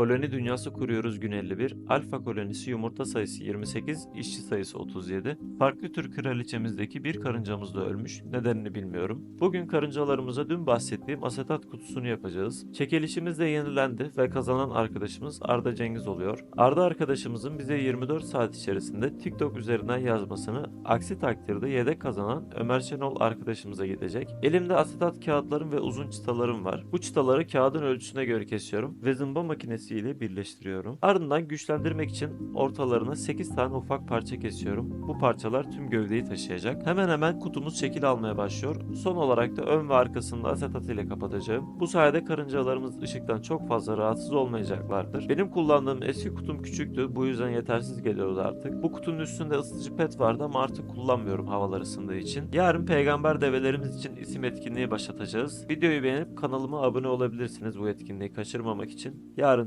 Koloni dünyası kuruyoruz gün 51. Alfa kolonisi yumurta sayısı 28, işçi sayısı 37. Farklı tür kraliçemizdeki bir karıncamız da ölmüş. Nedenini bilmiyorum. Bugün karıncalarımıza dün bahsettiğim asetat kutusunu yapacağız. Çekilişimiz de yenilendi ve kazanan arkadaşımız Arda Cengiz oluyor. Arda arkadaşımızın bize 24 saat içerisinde TikTok üzerinden yazmasını, aksi takdirde yedek kazanan Ömer Şenol arkadaşımıza gidecek. Elimde asetat kağıtlarım ve uzun çıtalarım var. Bu çıtaları kağıdın ölçüsüne göre kesiyorum ve zımba makinesiyle birleştiriyorum. Ardından güçlendirmek için ortalarına 8 tane ufak parça kesiyorum. Bu parçalar tüm gövdeyi taşıyacak. Hemen hemen kutumuz şekil almaya başlıyor. Son olarak da ön ve arkasını da asetat ile kapatacağım. Bu sayede karıncalarımız ışıktan çok fazla rahatsız olmayacaklardır. Benim kullandığım eski kutum küçüktü. Bu yüzden yetersiz geliyordu artık. Bu kutunun üstünde ısıtıcı pet vardı ama artık kullanmıyorum havalar ısındığı için. Yarın peygamber develerimiz için isim etkinliği başlatacağız. Videoyu beğenip kanalıma abone olabilirsiniz bu etkinliği kaçırmamak için. Yarın